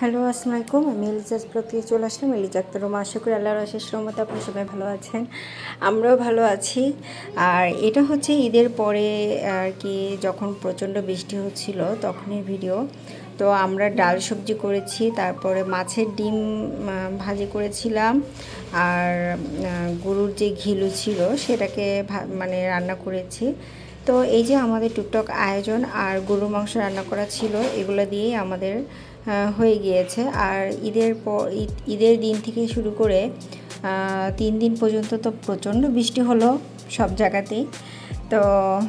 Hello আসসালামু আলাইকুম আমি এলিজাজ থেকে চলে আসলাম। এলিজা আক্তারমা আশা করি আল্লাহর আশেষ রহমতে আপনি সবাই ভালো আছেন। আমরাও ভালো আছি। আর এটা হচ্ছে ঈদের পরে আর কি যখন প্রচণ্ড বৃষ্টি হচ্ছিল তখনই ভিডিও। তো আমরা ডাল সবজি করেছি, তারপরে মাছের ডিম ভাজি করেছিলাম। আর গরুর যে ঘিলু ছিল, সেটাকে মানে রান্না করেছি। তো এই যে আমাদের টুকটক আয়োজন আর গরুর মাংস রান্না করা ছিল, এগুলো দিয়েই আমাদের হয়ে গিয়েছে। আর ঈদের পর, ঈদ- ঈদের দিন থেকে শুরু করে তিন দিন পর্যন্ত তো প্রচণ্ড বৃষ্টি হলো সব জায়গাতেই। তো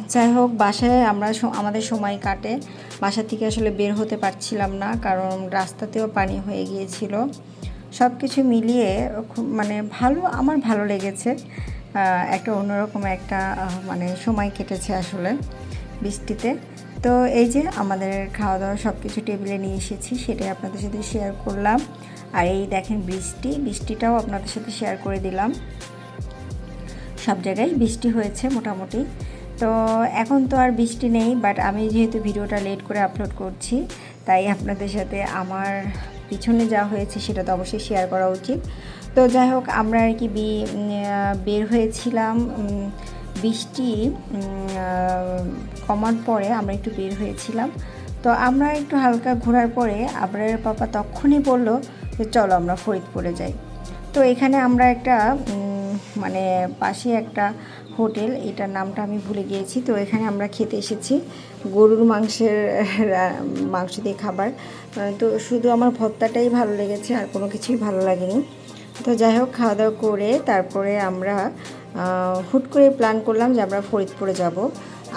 যাই হোক, বাসায় আমরা আমাদের সময় কাটে। বাসা থেকে আসলে বের হতে পারছিলাম না, কারণ রাস্তাতেও পানি হয়ে গিয়েছিল। সব কিছু মিলিয়ে খুব মানে ভালো, আমার ভালো লেগেছে। একটা অন্যরকম একটা মানে সময় কেটেছে আসলে বৃষ্টিতে। তো এই যে আমাদের খাওয়া দাওয়া সব কিছু টেবিলে নিয়ে এসেছি, সেটাই আপনাদের সাথে শেয়ার করলাম। আর এই দেখেন বৃষ্টি, বৃষ্টিটাও আপনাদের সাথে শেয়ার করে দিলাম। সব জায়গায় বৃষ্টি হয়েছে মোটামুটি। তো এখন তো আর বৃষ্টি নেই বাট আমি যেহেতু ভিডিওটা লেট করে আপলোড করছি, তাই আপনাদের সাথে আমার পিছনে যা হয়েছে সেটা তো অবশ্যই শেয়ার করা উচিত। তো যাই হোক, আমরা আর কি বের হয়েছিলাম। বৃষ্টি কমার পরে আমরা একটু বের হয়েছিলাম। তো আমরা একটু হালকা ঘোরার পরে আবরারের পাপা তখনই বলল যে, চলো আমরা ফরিদপুরে যাই। তো এখানে আমরা একটা মানে পাশে একটা হোটেল, এটার নামটা আমি ভুলে গিয়েছি। তো এখানে আমরা খেতে এসেছি গরুর মাংসের মাংস দিয়ে খাবার। তো শুধু আমার ভর্তাটাই ভালো লেগেছে, আর কোনো কিছুই ভালো লাগেনি। তো যাই হোক খাওয়া দাওয়া করে তারপরে আমরা হুট করে প্ল্যান করলাম যে আমরা ফরিদপুরে যাব।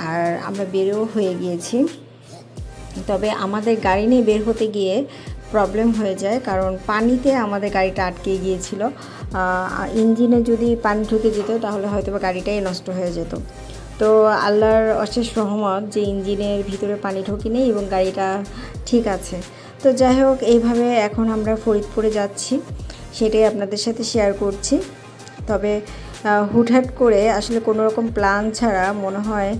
আর আমরা বেরো হয়ে গিয়েছি। তবে আমাদের গাড়ি নিয়ে বের হতে গিয়ে প্রবলেম হয়ে যায়। কারণ পানিতে আমাদের গাড়িটা আটকে গিয়েছিল। ইঞ্জিনে যদি পানি ঢুকে যেত, তাহলে হয়তো বা গাড়িটাই নষ্ট হয়ে যেত। তো আল্লাহর অশেষ রহমত যে ইঞ্জিনের ভিতরে পানি ঢোকেনি এবং গাড়িটা ঠিক আছে। তো যাই হোক, এইভাবে এখন আমরা ফরিদপুরে যাচ্ছি। সেটাই আপনাদের সাথে শেয়ার করছি। তবে হুটহাট করে আসলে কোনো রকম প্ল্যান ছাড়া মনে হয়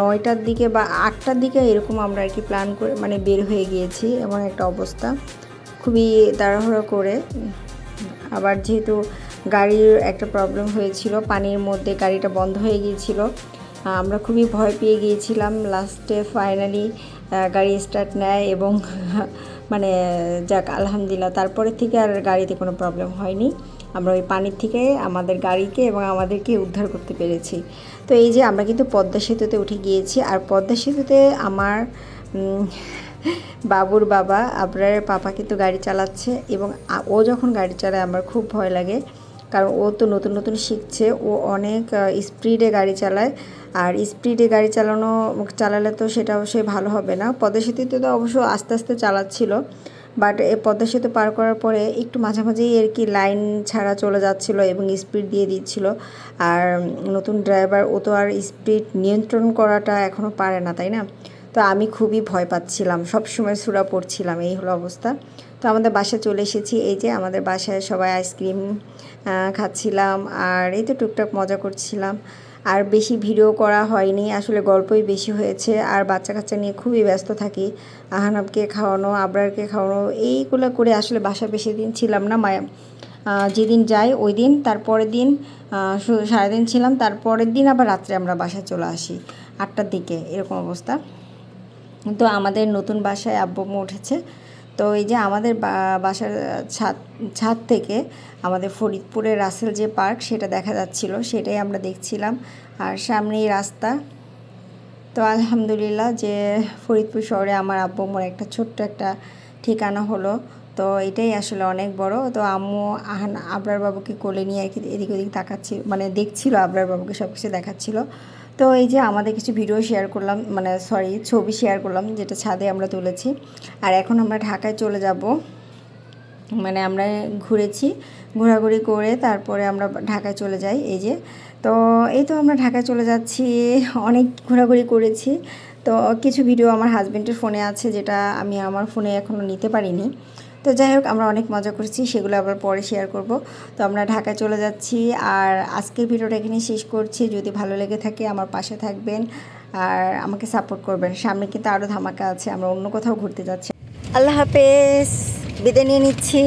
নয়টার দিকে বা আটটার দিকে এরকম আমরা আর কি প্ল্যান করে মানে বের হয়ে গিয়েছি এমন একটা অবস্থা। খুবই তাড়াহুড়ো করে। আবার যেহেতু গাড়ির একটা প্রবলেম হয়েছিল, পানির মধ্যে গাড়িটা বন্ধ হয়ে গিয়েছিল আমরা খুবই ভয় পেয়ে গিয়েছিলাম লাস্টে ফাইনালি গাড়ি স্টার্ট নেয় এবং মানে যাক, আলহামদুলিল্লাহ, তারপরে থেকে আর গাড়িতে কোনো প্রবলেম হয়নি। আমরা ওই পানির থেকে আমাদের গাড়িকে এবং আমাদেরকে উদ্ধার করতে পেরেছি। তো এই যে আমরা কিন্তু পদ্মা সেতুতে উঠে গিয়েছি, আর পদ্মা সেতুতে আমার বাবুর বাবা আবরারের পাপা কিন্তু গাড়ি চালাচ্ছে এবং ও যখন গাড়ি চালায় আমার খুব ভয় লাগে। কারণ ও তো নতুন নতুন শিখছে, ও অনেক স্পিডে গাড়ি চালায়। আর স্পিডে গাড়ি চালানো, চালালে তো সেটা অবশ্যই ভালো হবে না। পদ্মা সেতুতে তো অবশ্য আস্তে আস্তে চালাচ্ছিল বাট এ পদ্মা সেতু পার করার পরে একটু মাঝামাঝি আর কি লাইন ছাড়া চলে যাচ্ছিল এবং স্পিড দিয়ে দিচ্ছিল। আর নতুন ড্রাইভার ও তো আর স্পিড নিয়ন্ত্রণ করাটা এখনও পারে না, তাই না? তো আমি খুবই ভয় পাচ্ছিলাম, সবসময় সুরা পড়ছিলাম, এই হলো অবস্থা। তো আমাদের বাসায় চলে এসেছি, এই যে আমাদের বাসায় সবাই আইসক্রিম খাচ্ছিলাম, আর এই তো টুকটাক মজা করছিলাম। আর বেশি ভিডিও করা হয়নি। আসলে গল্পই বেশি হয়েছে। আর বাচ্চা কাচ্চা নিয়ে খুবই ব্যস্ত থাকি। আহানাবকে খাওয়ানো, আবরারকে খাওয়ানো, এইগুলো করে আসলে বাসা বেশি দিন ছিলাম না। মায়া যেদিন যাই ওই দিন, তারপরের দিন সারাদিন ছিলাম। তারপরের দিন আবার রাত্রে আমরা বাসায় চলে আসি। আটটার দিকে, এরকম অবস্থা। তো আমাদের নতুন বাসায় আব্বু উঠেছে। তো এই যে আমাদের বাসার ছাদ ছাদ থেকে আমাদের ফরিদপুরের রাসেল যে পার্ক সেটা দেখা যাচ্ছিল, সেটাই আমরা দেখছিলাম। আর সামনেই রাস্তা। তো আলহামদুলিল্লাহ যে ফরিদপুর শহরে আমার আব্বু আম্মুর একটা ছোট্ট একটা ঠিকানা হলো। তো এটাই আসলে অনেক বড়। তো আম্মু আহান আবরার বাবুকে কোলে নিয়ে আর কি এদিক ওদিক তাকাচ্ছি মানে দেখছিল, আবরার বাবুকে সব কিছু দেখাচ্ছিল। তো এই যে আমাদের কিছু ভিডিও শেয়ার করলাম মানে সরি ছবি শেয়ার করলাম, যেটা ছাদে আমরা তুলেছি। আর এখন আমরা ঢাকায় চলে যাব। মানে আমরা ঘুরেছি, ঘোরাঘুরি করে তারপরে আমরা ঢাকায় চলে যাই। এই যে, তো এই তো আমরা ঢাকায় চলে যাচ্ছি, অনেক ঘোরাঘুরি করেছি। তো কিছু ভিডিও আমার হাজব্যান্ডের ফোনে আছে, যেটা আমি আমার ফোনে এখনও নিতে পারিনি। তো যাই হোক, আমরা অনেক মজা করেছি, সেগুলো আবার পরে শেয়ার করব। তো আমরা ঢাকায় চলে যাচ্ছি, আর আজকের ভিডিওটা এখানে শেষ করছি। যদি ভালো লেগে থাকে, আমার পাশে থাকবেন, আর আমাকে সাপোর্ট করবেন। সামনে কিন্তু আরও ধামাকা আছে, আমরা অন্য কোথাও ঘুরতে যাচ্ছি। আল্লাহ হাফেজ, বিদায় নিয়ে নিচ্ছি।